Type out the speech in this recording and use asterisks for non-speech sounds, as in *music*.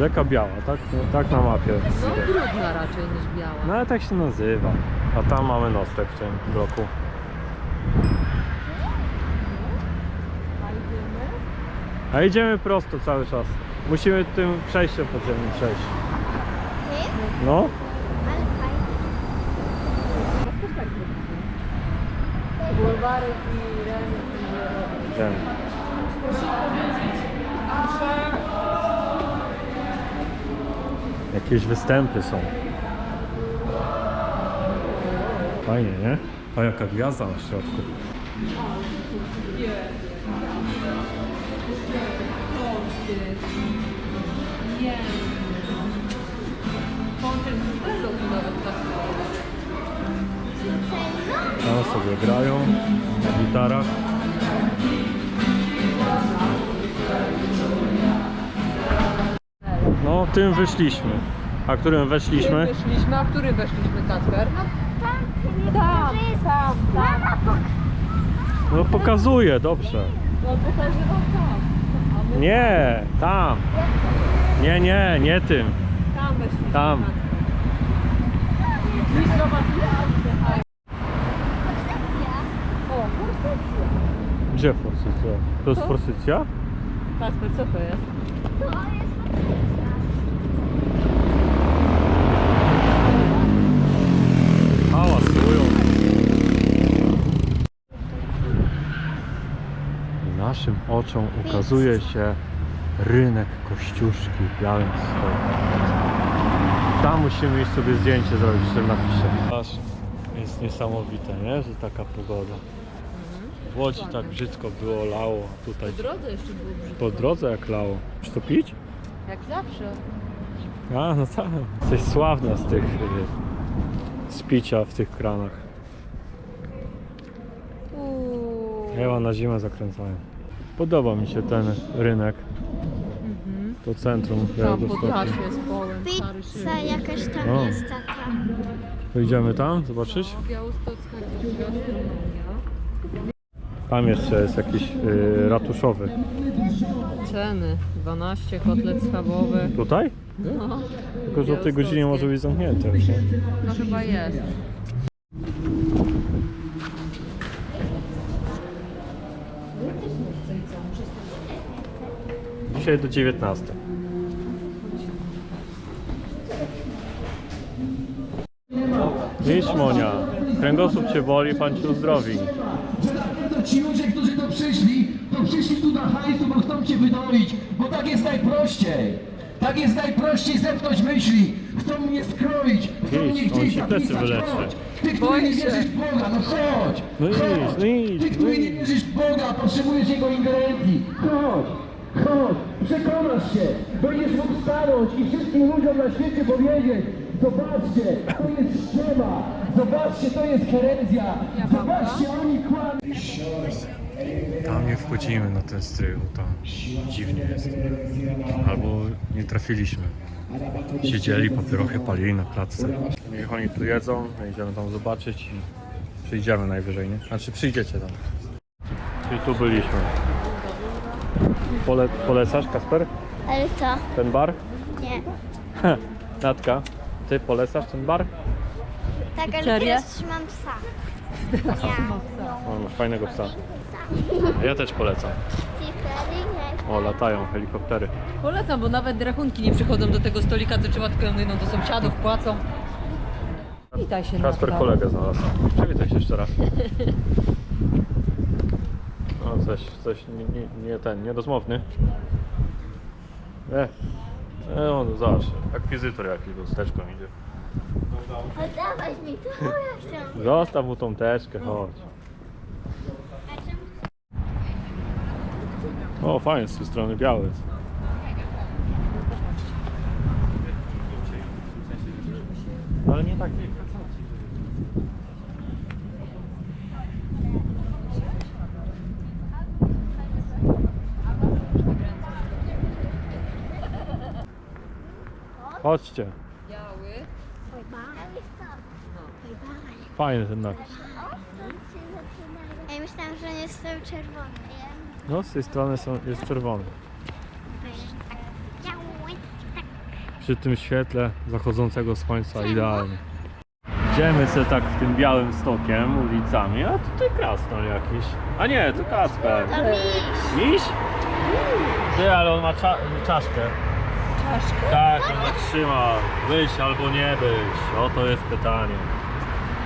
Rzeka Biała, tak, no, tak na mapie. No brudna raczej niż biała. No ale tak się nazywa. A tam mamy nocleg w tym bloku. A idziemy prosto cały czas. Musimy tym przejściem podziemnym przejść. No. Bulwarek i Reny Jakieś występy są. Fajnie, nie? A jaka gwiazda na środku. Tam sobie grają na gitarach. No, tym wyszliśmy. A którym weszliśmy? Wyszliśmy, a który weszliśmy, Kacper? Tam, Tam, tam, tam. Po... No pokazuje, dobrze. No pokazywał tam. Nie, tam. Nie, nie, nie tym. tam weszliśmy. Tam. Forsycja. Gdzie forsycja? To jest forsycja? Kacper, co to jest? To jest sekcja. Naszym oczom ukazuje się rynek Kościuszki w Białymstoku. Tam musimy iść sobie zdjęcie zrobić w tym napisie. Aż jest niesamowite, nie? Że taka pogoda. W Łodzi tak brzydko było, lało. Tutaj Po drodze jeszcze było brzydko. po drodze jak lało. Czy to pić? Jak zawsze. A, no tak. Jesteś sławna z tych... y, z picia w tych kranach. Uuu. Chyba na zimę zakręcają. Podoba mi się ten rynek. Mhm. To centrum Tam Białegostoku. jest stary Pizza jakaś tam O. jest taka. To idziemy tam zobaczyć? No, Białostocka gastronomia. Tam jeszcze jest jakiś y, ratuszowy. Ceny 12 kotlet schabowy. Tutaj? No, Tylko, że o tej godzinie może być zamknięte już, nie? no chyba jest. Dzisiaj do 19. Idź Monia. Kręgosłup cię boli, pan cię uzdrowi. że ci ludzie, którzy tu przyszli, to przyszli tu na hajsu, bo chcą cię wydolić, bo tak jest najprościej. Tak jest najprościej zepnąć myśli. Chcą mnie skroić, chcą Idź, mnie on gdzieś ci plecy zapisać. wyleczy. Chodź. Ty, który Boję nie się. wierzysz w Boga, no chodź. No idź, chodź. no idź, Ty, no który nie idź. wierzysz w Boga, potrzebujesz Jego ingerencji. Chodź. Chodź, przekonasz się, będziesz mógł stanąć i wszystkim ludziom na świecie powiedzieć Zobaczcie, to jest ściema, zobaczcie, to jest herezja, zobaczcie, oni kłamią. Tam nie wchodzimy na ten strych, bo tam dziwnie jest. Albo nie trafiliśmy. Siedzieli, papierochy palili na klatce. Niech oni tu jedzą, my idziemy tam zobaczyć i przyjdziemy najwyżej, nie? Znaczy przyjdziecie tam. Czyli tu byliśmy. Pole, polecasz, Kasper, Ale co? ten bar? Nie. Natka, ty polecasz ten bar? Tak, ale teraz trzymam psa. *laughs* Ja. O, masz fajnego psa. Ja też polecam. O, latają helikoptery. Polecam, bo nawet rachunki nie przychodzą do tego stolika, to trzeba tylko no, do sąsiadów płacą. Witaj się Kasper Natka. kolegę znalazł. Przywitaj się jeszcze raz. No coś, coś nie, nie, nie ten, nierozmowny. Nie. E, on zobacz, akwizytor jakiś go z teczką idzie. Oddawaj mi to, ja chcę. Zostaw mu tą teczkę, chodź. O, fajnie z tej strony biały. jest. Ale nie tak Chodźcie, Biały. fajny ten napis. Ja myślałam, że nie jest czerwony. No, z tej strony są, jest czerwony. Przy tym świetle zachodzącego słońca idealnie. Idziemy sobie tak w tym białym stokiem ulicami, a tutaj krasnol jakiś. A nie, to Kasper. To miś. Miś? Ty, ale on ma cza czaszkę. Czaszkę? Tak, on ma trzyma. Być albo nie być. Oto jest pytanie.